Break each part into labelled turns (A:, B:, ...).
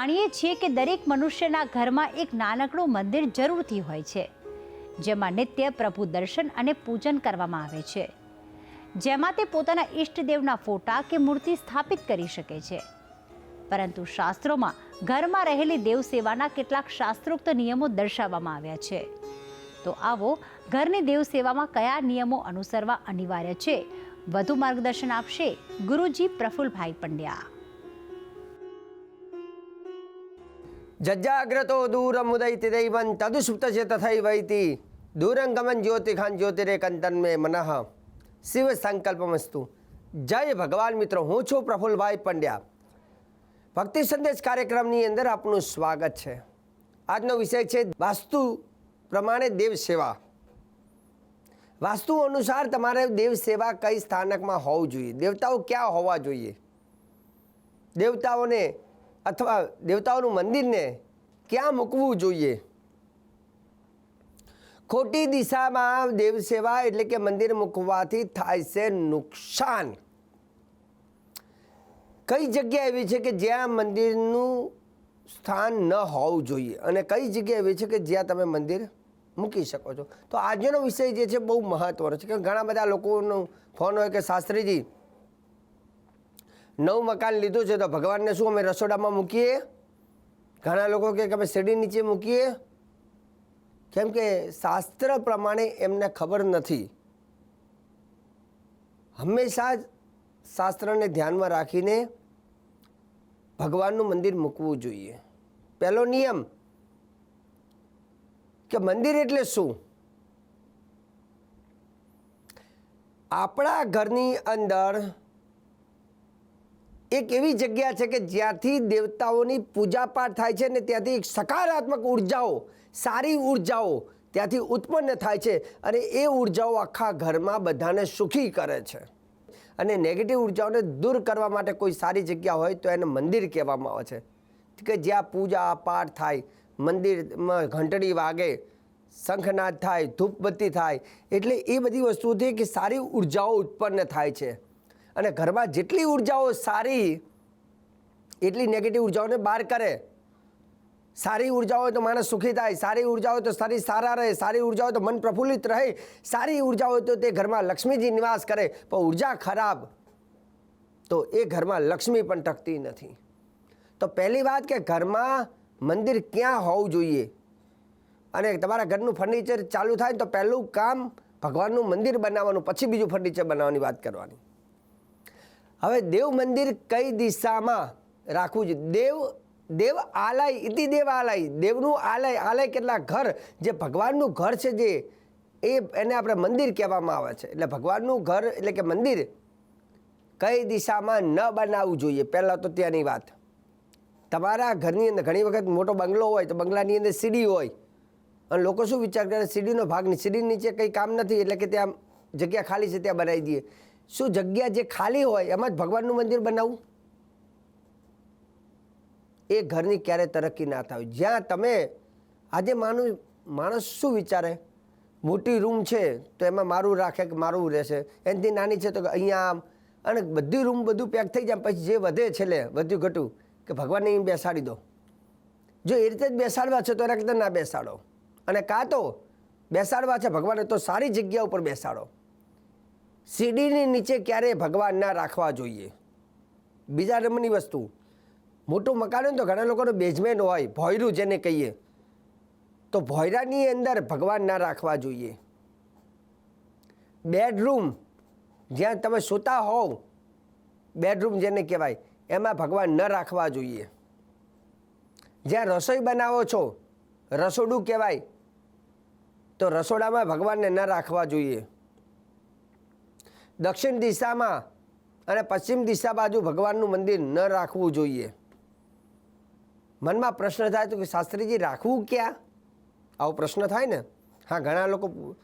A: જાણીએ છીએ કે દરેક મનુષ્યના ઘરમાં એક નાનકડું મંદિર જરૂરથી હોય છે, જેમાં નિત્ય પ્રભુ દર્શન અને પૂજન કરવામાં આવે છે. જેમાં તે પોતાના ઈષ્ટદેવના ફોટા કે મૂર્તિ સ્થાપિત કરી શકે છે. પરંતુ શાસ્ત્રોમાં ઘરમાં રહેલી દેવસેવાના કેટલાક શાસ્ત્રોક્ત નિયમો દર્શાવવામાં આવ્યા છે. તો આવો, ઘરની દેવસેવામાં કયા નિયમો અનુસરવા અનિવાર્ય છે? વધુ માર્ગદર્શન આપશે ગુરુજી પ્રફુલભાઈ પંડ્યા.
B: જજ્જાગ્રતો દૂરમુદૈતિ દૈવં તદુસુપ્તચે તથૈવૈતિ દૂરંગમન જ્યોતિખાન જ્યોતિરેકંતન મે મનઃ શિવ સંકલ્પમસ્તુ જય ભગવાન મિત્રો હું છું પ્રફુલભાઈ પંડ્યા ભક્તિ સંદેશ કાર્યક્રમની અંદર આપનું સ્વાગત છે આજનો વિષય છે વાસ્તુ પ્રમાણે દેવ સેવા વાસ્તુ અનુસાર તમારે દેવ સેવા કઈ સ્થાનકમાં હોવું જોઈએ દેવતાઓ ક્યાં હોવા જોઈએ દેવતાઓને અથવા દેવતાઓનું મંદિરને ક્યાં મૂકવું જોઈએ? ખોટી દિશામાં દેવ સેવા એટલે કે મંદિર મૂકવાથી થાય છે નુકસાન. કઈ જગ્યા એવી છે કે જ્યાં મંદિરનું સ્થાન ન હોવું જોઈએ? અને કઈ જગ્યા એવી છે કે જ્યાં તમે મંદિર મૂકી શકો છો? તો આજનો વિષય જે છે બહુ મહત્વનો છે, કે ઘણા બધા લોકોનો ફોન હોય કે શાસ્ત્રીજી નવું મકાન લીધું છે તો ભગવાનને શું અમે રસોડામાં મૂકીએ? ઘણા લોકો કે અમે સીડી નીચે મૂકીએ. કેમ કે શાસ્ત્ર પ્રમાણે એમને ખબર નથી. હંમેશા જ શાસ્ત્રને ધ્યાનમાં રાખીને ભગવાનનું મંદિર મૂકવું જોઈએ. પહેલો નિયમ કે મંદિર એટલે શું? આપણા ઘરની અંદર એક એવી જગ્યા છે કે જ્યાંથી દેવતાઓની પૂજાપાઠ થાય છે ને ત્યાંથી સકારાત્મક ઉર્જાઓ, સારી ઉર્જાઓ ત્યાંથી ઉત્પન્ન થાય છે અને એ ઉર્જાઓ આખા ઘરમાં બધાને સુખી કરે છે. અને નેગેટિવ ઉર્જાઓને દૂર કરવા માટે કોઈ સારી જગ્યા હોય તો એને મંદિર કહેવામાં આવે છે. કે જ્યાં પૂજા પાઠ થાય, મંદિરમાં ઘંટડી વાગે, શંખનાદ થાય, ધૂપબત્તી થાય, એટલે એ બધી વસ્તુથી કે સારી ઉર્જાઓ ઉત્પન્ન થાય છે. અને ઘરમાં જેટલી ઉર્જાઓ સારી, એટલી નેગેટિવ ઉર્જાઓને બહાર કરે. સારી ઊર્જા હોય તો માણસ સુખી થાય, સારી ઊર્જા હોય તો શરીર સારા રહે, સારી ઊર્જા હોય તો મન પ્રફુલ્લિત રહે, સારી ઊર્જા હોય તો તે ઘરમાં લક્ષ્મીજી નિવાસ કરે, પણ ઊર્જા ખરાબ, તો એ ઘરમાં લક્ષ્મી પણ ટકતી નથી. તો પહેલી વાત કે ઘરમાં મંદિર ક્યાં હોવું જોઈએ? અને તમારા ઘરનું ફર્નિચર ચાલુ થાય તો પહેલું કામ ભગવાનનું મંદિર બનાવવાનું, પછી બીજું ફર્નિચર બનાવવાની વાત કરવાની. હવે દેવ મંદિર કઈ દિશામાં રાખવું છે? દેવ દેવ આલય, ઇતિ દેવ આલય. દેવનું આલય આલય કેટલા ઘર? જે ભગવાનનું ઘર છે જે, એ એને આપણે મંદિર કહેવામાં આવે છે. એટલે ભગવાનનું ઘર એટલે કે મંદિર કઈ દિશામાં ન બનાવવું જોઈએ? પહેલાં તો ત્યાંની વાત. તમારા ઘરની અંદર, ઘણી વખત મોટો બંગલો હોય તો બંગલાની અંદર સીડી હોય. અને લોકો શું વિચાર કરે? સીડીનો ભાગ સીડી નીચે કંઈ કામ નથી? એટલે કે ત્યાં જગ્યા ખાલી છે, ત્યાં બનાવી દઈએ. શું જગ્યા જે ખાલી હોય એમાં જ ભગવાનનું મંદિર બનાવવું એ ઘરની ક્યારે તરક્કી ના થાય. જ્યાં તમે આજે માનું, માણસ શું વિચારે? મોટી રૂમ છે તો એમાં મારું રાખે કે મારું રહેશે. એનાથી નાની છે તો અહીંયા આમ. અને બધી રૂમ બધું પેક થઈ જાય પછી જે વધે છેલ્લે વધ્યું ઘટું, કે ભગવાનને અહીં બેસાડી દો. જો એ રીતે જ બેસાડવા છે તો એના કરતાં ના બેસાડો. અને કાં તો બેસાડવા છે ભગવાને તો સારી જગ્યા ઉપર બેસાડો. સીડીની નીચે ક્યારેય ભગવાન ના રાખવા જોઈએ. બીજા નંબરની વસ્તુ, મોટું મકાન હોય તો ઘણા લોકોનો બેઝમેન્ટ હોય, ભોયરું જેને કહીએ, તો ભોયરાની અંદર ભગવાન ના રાખવા જોઈએ. બેડરૂમ જ્યાં તમે સૂતા હોવ બેડરૂમ જેને કહેવાય, એમાં ભગવાન ન રાખવા જોઈએ. જ્યાં રસોઈ બનાવો છો, રસોડું કહેવાય, તો રસોડામાં ભગવાનને ન રાખવા જોઈએ. દક્ષિણ દિશામાં અને પશ્ચિમ દિશા બાજુ ભગવાનનું મંદિર ન રાખવું જોઈએ. મનમાં પ્રશ્ન થાય તો કે શાસ્ત્રીજી, રાખવું ક્યાં? આવો પ્રશ્ન થાય ને? હા, ઘણા લોકો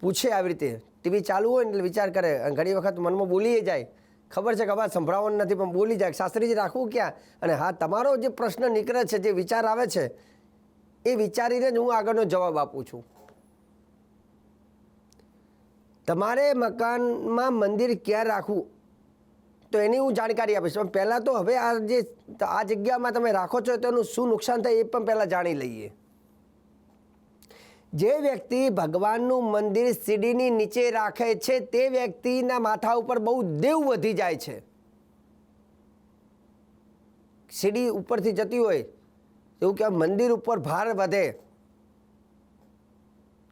B: પૂછે આવી રીતે. ટીવી ચાલુ હોય ને એટલે વિચાર કરે. ઘણી વખત મનમાં બોલીએ જાય. ખબર છે કે અવાજ સંભળાવવાનું નથી, પણ બોલી જાય. શાસ્ત્રીજી, રાખવું ક્યાં? અને હા, તમારો જે પ્રશ્ન નીકળે છે, જે વિચાર આવે છે, એ વિચારીને જ હું આગળનો જવાબ આપું છું. તમારે મકાનમાં મંદિર ક્યાં રાખવું? તો એની હું જાણકારી આપીશ. પણ પહેલાં તો હવે આ જે, આ જગ્યામાં તમે રાખો છો, તેનું શું નુકસાન થાય એ પણ પહેલાં જાણી લઈએ. જે વ્યક્તિ ભગવાનનું મંદિર સીડીની નીચે રાખે છે, તે વ્યક્તિના માથા ઉપર બહુ દેવ વધી જાય છે. સીડી ઉપરથી જતી હોય, એવું કે મંદિર ઉપર ભાર વધે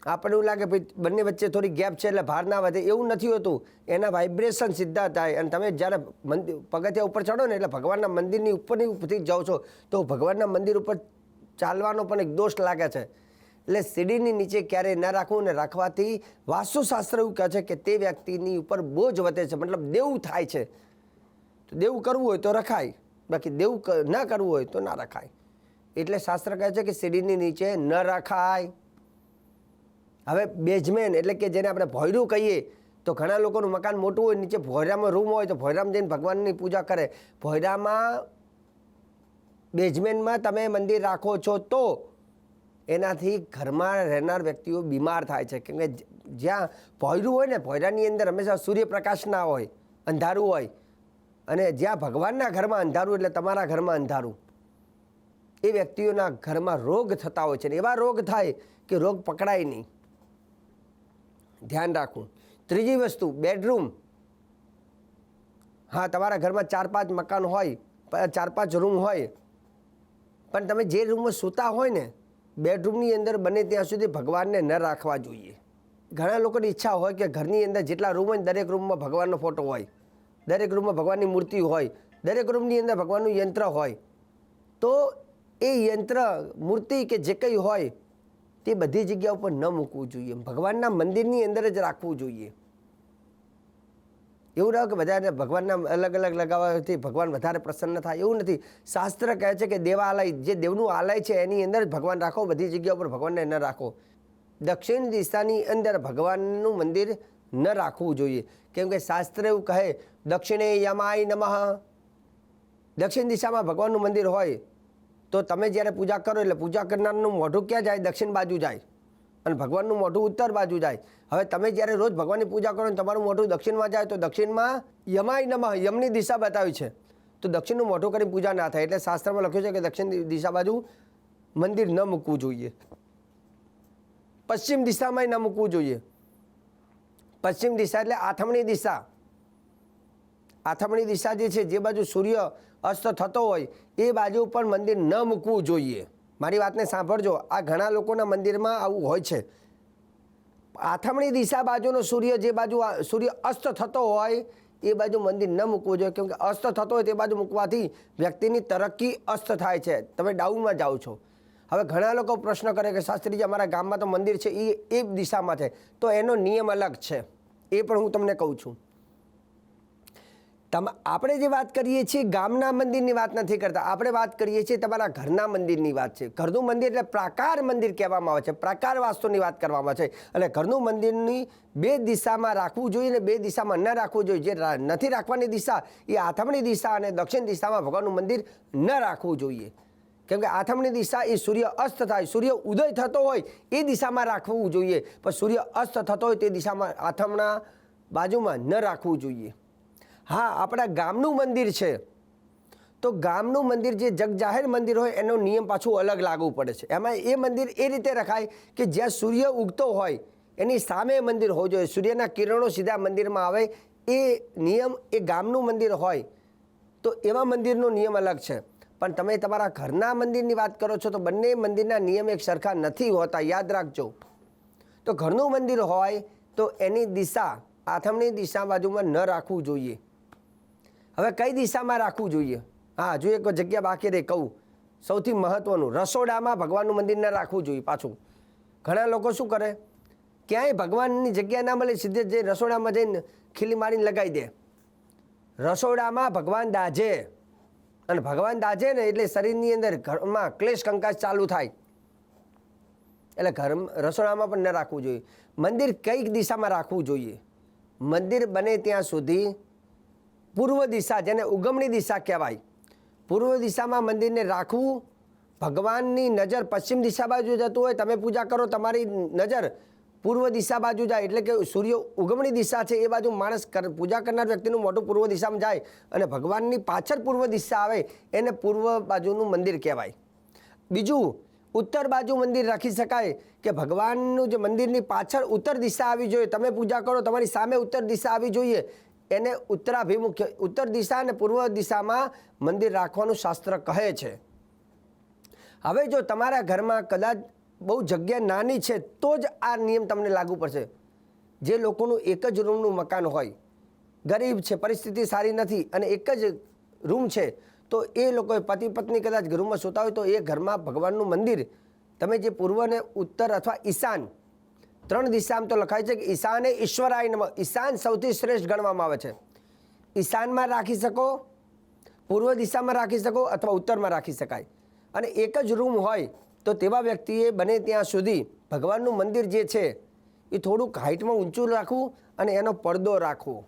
B: આપણને એવું લાગે ભાઈ બંને વચ્ચે થોડી ગેપ છે એટલે ભાર ના વધે. એવું નથી હોતું. એના વાઇબ્રેશન સીધા થાય. અને તમે જ્યારે મંદિર પગથિયા ઉપર ચડો ને એટલે ભગવાનના મંદિરની ઉપરની ઉપરથી જાઓ છો, તો ભગવાનના મંદિર ઉપર ચાલવાનો પણ એક દોષ લાગે છે. એટલે સીડીની નીચે ક્યારેય ન રાખવું ને રાખવાથી વાસ્તુશાસ્ત્ર એવું કહે છે કે તે વ્યક્તિની ઉપર બોજ વધે છે. મતલબ દેવું થાય છે. તો દેવું કરવું હોય તો રખાય. બાકી દેવું ના કરવું હોય તો ના રખાય. એટલે શાસ્ત્ર કહે છે કે સીડીની નીચે ન રખાય. હવે બેઝમેન એટલે કે જેને આપણે ભોયરું કહીએ, તો ઘણા લોકોનું મકાન મોટું હોય, નીચે ભોયરામાં રૂમ હોય, તો ભોયરામાં જઈને ભગવાનની પૂજા કરે. ભોયરામાં બેઝમેન્ટમાં તમે મંદિર રાખો છો તો એનાથી ઘરમાં રહેનાર વ્યક્તિઓ બીમાર થાય છે. કેમ કે જ્યાં ભોયરું હોય ને, ભોયરાની અંદર હંમેશા સૂર્યપ્રકાશ ના હોય, અંધારું હોય. અને જ્યાં ભગવાનના ઘરમાં અંધારું એટલે તમારા ઘરમાં અંધારું. એ વ્યક્તિઓના ઘરમાં રોગ થતા હોય છે. ને એવા રોગ થાય કે રોગ પકડાય નહીં. ધ્યાન રાખવું. ત્રીજી વસ્તુ બેડરૂમ હા, તમારા ઘરમાં ચાર પાંચ મકાન હોય ચાર પાંચ રૂમ હોય, પણ તમે જે રૂમમાં સૂતા હોય ને બેડરૂમની અંદર બને ત્યાં સુધી ભગવાનને ન રાખવા જોઈએ. ઘણા લોકોની ઈચ્છા હોય કે ઘરની અંદર જેટલા રૂમ હોય દરેક રૂમમાં ભગવાનનો ફોટો હોય, દરેક રૂમમાં ભગવાનની મૂર્તિ હોય, દરેક રૂમની અંદર ભગવાનનું યંત્ર હોય, તો એ યંત્ર, મૂર્તિ કે જે કંઈ હોય તે બધી જગ્યા ઉપર ન મૂકવું જોઈએ. ભગવાનના મંદિરની અંદર જ રાખવું જોઈએ. એવું ન કે બધાને ભગવાનના અલગ અલગ લગાવવાથી ભગવાન વધારે પ્રસન્ન થાય. એવું નથી. શાસ્ત્ર કહે છે કે દેવાલય, જે દેવનું આલય છે, એની અંદર જ ભગવાન રાખો, બધી જગ્યા ઉપર ભગવાનને ન રાખો. દક્ષિણ દિશાની અંદર ભગવાનનું મંદિર ન રાખવું જોઈએ. કેમ કે શાસ્ત્ર એવું કહે, દક્ષિણે યમાય નમઃ. દક્ષિણ દિશામાં ભગવાનનું મંદિર હોય તો તમે જ્યારે પૂજા કરો એટલે પૂજા કરનારનું મોઢું ક્યાં જાય? દક્ષિણ બાજુ જાય. અને ભગવાનનું મોઢું ઉત્તર બાજુ જાય. હવે તમે જ્યારે રોજ ભગવાનની પૂજા કરો ને તમારું મોઢું દક્ષિણમાં જાય તો દક્ષિણમાં યમાય નમઃ, યમની દિશા બતાવી છે. તો દક્ષિણનું મોઢું કરી પૂજા ના થાય. એટલે શાસ્ત્રમાં લખ્યું છે કે દક્ષિણ દિશા બાજુ મંદિર ન મૂકવું જોઈએ. પશ્ચિમ દિશામાં ન મૂકવું જોઈએ. પશ્ચિમ દિશા એટલે આથમણી દિશા. આથમણી દિશા જે છે, જે બાજુ સૂર્ય અસ્ત થતો હોય, એ બાજુ પણ મંદિર ન મૂકવું જોઈએ. મારી વાતને સાંભળજો. આ ઘણા લોકોના મંદિરમાં આવું હોય છે. આથમણી દિશા બાજુનો સૂર્ય, જે બાજુ સૂર્ય અસ્ત થતો હોય, એ બાજુ મંદિર ન મૂકવું જોઈએ કેમકે અસ્ત થતો હોય તે બાજુ મૂકવાથી વ્યક્તિની તરક્કી અસ્ત થાય છે. તમે ડાઉનમાં જાઓ છો. હવે ઘણા લોકો પ્રશ્ન કરે કે, શાસ્ત્રીજી, અમારા ગામમાં તો મંદિર છે એ એ દિશામાં છે. તો એનો નિયમ અલગ છે. એ પણ હું તમને કહું છું. તમ, આપણે જે વાત કરીએ છીએ, ગામના મંદિરની વાત નથી કરતા. આપણે વાત કરીએ છીએ તમારા ઘરના મંદિરની વાત છે. ઘરનું મંદિર એટલે પ્રાકાર મંદિર કહેવામાં આવે છે. પ્રાકાર વાસ્તુની વાત કરવામાં છે. અને ઘરનું મંદિરની બે દિશામાં રાખવું જોઈએ અને બે દિશામાં ન રાખવું જોઈએ. જે નથી રાખવાની દિશા, એ આથમણી દિશા અને દક્ષિણ દિશામાં ભગવાનનું મંદિર ન રાખવું જોઈએ. કેમ કે આથમણી દિશા એ સૂર્ય અસ્ત થાય, સૂર્ય ઉદય થતો હોય, એ દિશામાં રાખવું જોઈએ. પણ સૂર્ય અસ્ત થતો હોય તે દિશામાં આથમણા બાજુમાં ન રાખવું જોઈએ. હા, આપણા ગામનું મંદિર છે. તો ગામનું મંદિર જે જગજાહેર મંદિર હોય, એનો નિયમ પાછું અલગ લાગુ પડે છે. એમાં એ મંદિર એ રીતે રખાય કે જ્યાં સૂર્ય ઉગતો હોય, એની સામે મંદિર હોવું જોઈએ. સૂર્યના કિરણો સીધા મંદિરમાં આવે, એ નિયમ, એ ગામનું મંદિર હોય, તો એવા મંદિરનો નિયમ અલગ છે. પણ તમે તમારા ઘરના મંદિરની વાત કરો છો, તો બંને મંદિરના નિયમ એક સરખા નથી હોતા. યાદ રાખજો. તો ઘરનું મંદિર હોય, તો એની દિશા આથમની દિશા બાજુમાં ન રાખવું જોઈએ. હવે કઈ દિશામાં રાખવું જોઈએ? હા હજુ એક જગ્યા બાકી રહે કહું. સૌથી મહત્વનું, રસોડામાં ભગવાનનું મંદિર ન રાખવું જોઈએ પાછું. ઘણા લોકો શું કરે? ક્યાંય ભગવાનની જગ્યા ના મળે, સીધે જે રસોડામાં જઈને ખીલી મારીને લગાવી દે. રસોડામાં ભગવાન દાજે. અને ભગવાન દાજે ને એટલે શરીરની અંદર ઘરમાં ક્લેશ કંકાસ ચાલુ થાય. એટલે ઘર રસોડામાં પણ ન રાખવું જોઈએ. મંદિર કઈ દિશામાં રાખવું જોઈએ. મંદિર બને ત્યાં સુધી પૂર્વ દિશા જેને ઉગમણી દિશા કહેવાય, પૂર્વ દિશામાં મંદિરને રાખવું, ભગવાનની નજર પશ્ચિમ દિશા બાજુ જતું હોય, તમે પૂજા કરો, તમારી નજર પૂર્વ દિશા બાજુ જાય, એટલે કે સૂર્ય ઉગમણી દિશા છે એ બાજુ માણસ પૂજા કરનાર વ્યક્તિનું મોઢું પૂર્વ દિશામાં જાય અને ભગવાનની પાછળ પૂર્વ દિશા આવે, એને પૂર્વ બાજુનું મંદિર કહેવાય. બીજું, ઉત્તર બાજુ મંદિર રાખી શકાય કે ભગવાનનું જે મંદિરની પાછળ ઉત્તર દિશા આવી જોઈએ, તમે પૂજા કરો, તમારી સામે ઉત્તર દિશા આવી જોઈએ એને ઉત્તરાભિમુખ ઉત્તર દિશા અને પૂર્વ દિશામાં મંદિર રાખવાનું શાસ્ત્ર કહે છે. હવે જો તમારા ઘરમાં કદાચ બહુ જગ્યા નાની છે, તો જ આ નિયમ તમને લાગુ પડશે. જે લોકોનું એક જ રૂમનું મકાન હોય, ગરીબ છે, પરિસ્થિતિ સારી નથી અને એક જ રૂમ છે, તો એ લોકોએ પતિ પત્ની કદાચ રૂમમાં સૂતા હોય તો એ ઘરમાં ભગવાનનું મંદિર, તમે જે પૂર્વ ને ઉત્તર અથવા ઈશાન ત્રણ દિશામાં તો લખાય છે કે ઈશાને ઈશ્વરાય નમ ઈશાન સૌથી શ્રેષ્ઠ ગણવામાં આવે છે. ઈશાનમાં રાખી શકો, પૂર્વ દિશામાં રાખી શકો અથવા ઉત્તરમાં રાખી શકાય. અને એક જ રૂમ હોય તો તેવા વ્યક્તિએ બને ત્યાં સુધી ભગવાનનું મંદિર જે છે, એ થોડુંક હાઇટમાં ઊંચું રાખવું અને એનો પડદો રાખવો.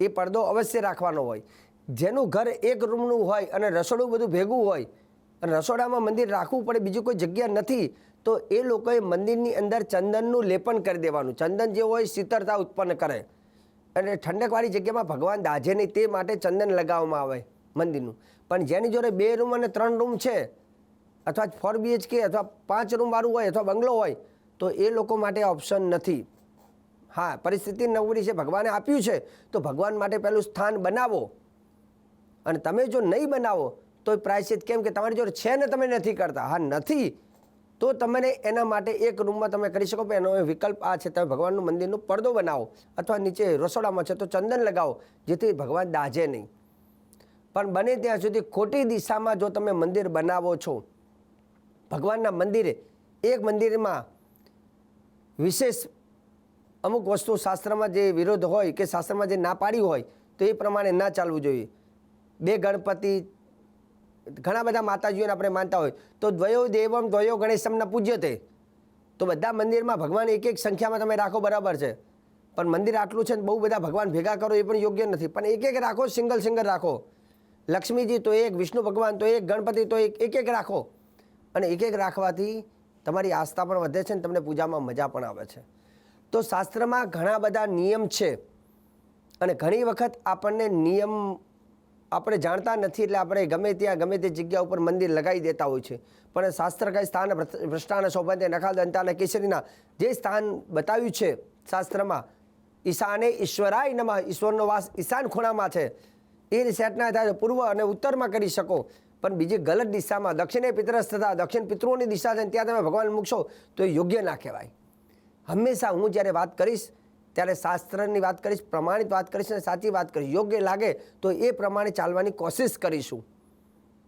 B: એ પડદો અવશ્ય રાખવાનો હોય. જેનું ઘર એક રૂમનું હોય અને રસોડું બધું ભેગું હોય અને રસોડામાં મંદિર રાખવું પડે બીજું કોઈ જગ્યા નથી તો એ લોકોએ મંદિરની અંદર ચંદનનું લેપન કરી દેવાનું. ચંદન જે હોય, શીતળતા ઉત્પન્ન કરે. અને ઠંડકવાળી જગ્યામાં ભગવાન દાઝે નહીં, તે માટે ચંદન લગાવવામાં આવે મંદિરનું. પણ જેની જોડે બે રૂમ અને ત્રણ રૂમ છે, અથવા ફોર બીએચકે અથવા પાંચ રૂમવાળું હોય અથવા બંગલો હોય, તો એ લોકો માટે ઓપ્શન નથી. હા, પરિસ્થિતિ નવરી છે. ભગવાને આપ્યું છે, તો ભગવાન માટે પહેલું સ્થાન બનાવો. અને તમે જો નહીં બનાવો, તો પ્રાયશ્ચિત કેમ કે તમારી જોડે છે ને તમે નથી કરતા. હા, નથી. તો તમને એના માટે એક રૂમમાં તમે કરી શકો, એનો વિકલ્પ આ છે, તમે ભગવાનનું મંદિરનો પડદો બનાવો અથવા નીચે રસોડામાં છે તો ચંદન લગાવો, જેથી ભગવાન દાજે નહીં. પણ બને ત્યાં સુધી ખોટી દિશામાં જો તમે મંદિર બનાવો છો, ભગવાનના મંદિરે, એક મંદિરમાં વિશેષ અમુક વસ્તુ શાસ્ત્રમાં જે વિરોધ હોય કે શાસ્ત્રમાં જે ના પાડી હોય, તો એ પ્રમાણે ના ચાલવું જોઈએ. બે ગણપતિ ઘણા બધા માતાજીઓને આપણે માનતા હોય, તો દ્વયો દેવમ દ્વયો ગણેશમના પૂજ્યતે તો બધા મંદિરમાં ભગવાન એક એક સંખ્યામાં તમે રાખો બરાબર છે. પણ મંદિર આટલું છે ને બહુ બધા ભગવાન ભેગા કરો એ પણ યોગ્ય નથી. પણ એક એક રાખો, સિંગલ સિંગલ રાખો. લક્ષ્મીજી તો એક, વિષ્ણુ ભગવાન તો એક, ગણપતિ તો એક એક એક રાખો. અને એક એક રાખવાથી તમારી આસ્થા પણ વધે છે ને તમને પૂજામાં મજા પણ આવે છે. તો શાસ્ત્રમાં ઘણા બધા નિયમ છે. અને ઘણી વખત આપણને નિયમ આપણે જાણતા નથી એટલે આપણે ગમે ત્યાં, ગમે તે જગ્યા ઉપર મંદિર લગાવી દેતા હોય છે. પણ શાસ્ત્ર કઈ સ્થાન ભ્રષ્ટાન શોભંતે નખાલ દંતાના કેસરીના. જે સ્થાન બતાવ્યું છે શાસ્ત્રમાં, ઈશાને ઈશ્વરાય નમઃ. ઈશ્વરનો વાસ ઈશાન ખૂણામાં છે. એ સેટના થાય પૂર્વ અને ઉત્તરમાં કરી શકો. પણ બીજી ગલત દિશામાં, દક્ષિણે પિતરસ થતા, દક્ષિણ પિતૃઓની દિશા છે ત્યાં તમે ભગવાન મૂકશો, તો એ યોગ્ય ના કહેવાય. હંમેશા હું જ્યારે વાત કરીશ ત્યારે શાસ્ત્રની વાત કરીશ, પ્રમાણિત વાત કરીશ અને સાચી વાત કરીશ. યોગ્ય લાગે તો એ પ્રમાણે ચાલવાની કોશિશ કરીશું.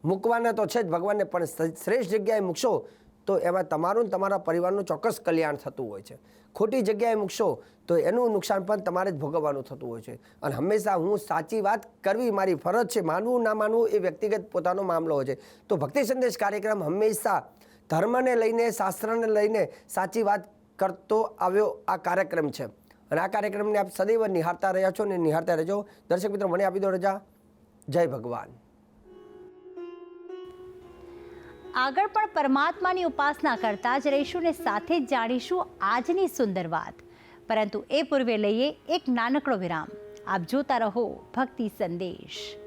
B: મૂકવાના તો છે જ ભગવાનને, પણ શ્રેષ્ઠ જગ્યાએ મૂકશો તો એમાં તમારું તમારા પરિવારનું ચોક્કસ કલ્યાણ થતું હોય છે. ખોટી જગ્યાએ મૂકશો તો એનું નુકસાન પણ તમારે જ ભોગવવાનું થતું હોય છે. અને હંમેશા હું સાચી વાત કરવી મારી ફરજ છે, માનવું ના માનવું એ વ્યક્તિગત પોતાનો મામલો હોય છે. તો ભક્તિ સંદેશ કાર્યક્રમ હંમેશા ધર્મને લઈને, શાસ્ત્રને લઈને સાચી વાત કરતો આવ્યો આ કાર્યક્રમ છે. અને આ કાર્યક્રમને આપ સદૈવ નિહાળતા રહ્યા છો ને નિહાળતા રહેજો. દર્શક મિત્રો, મને આપી દો રજા. જય ભગવાન.
A: આગળ પણ પરમાત્માની ઉપાસના કરતા જ રહીશું ને સાથે જ જાણીશું આજની સુંદર વાત. પરંતુ એ પૂર્વે લઈએ એક નાનકડો વિરામ. આપ જોતા રહો ભક્તિ સંદેશ.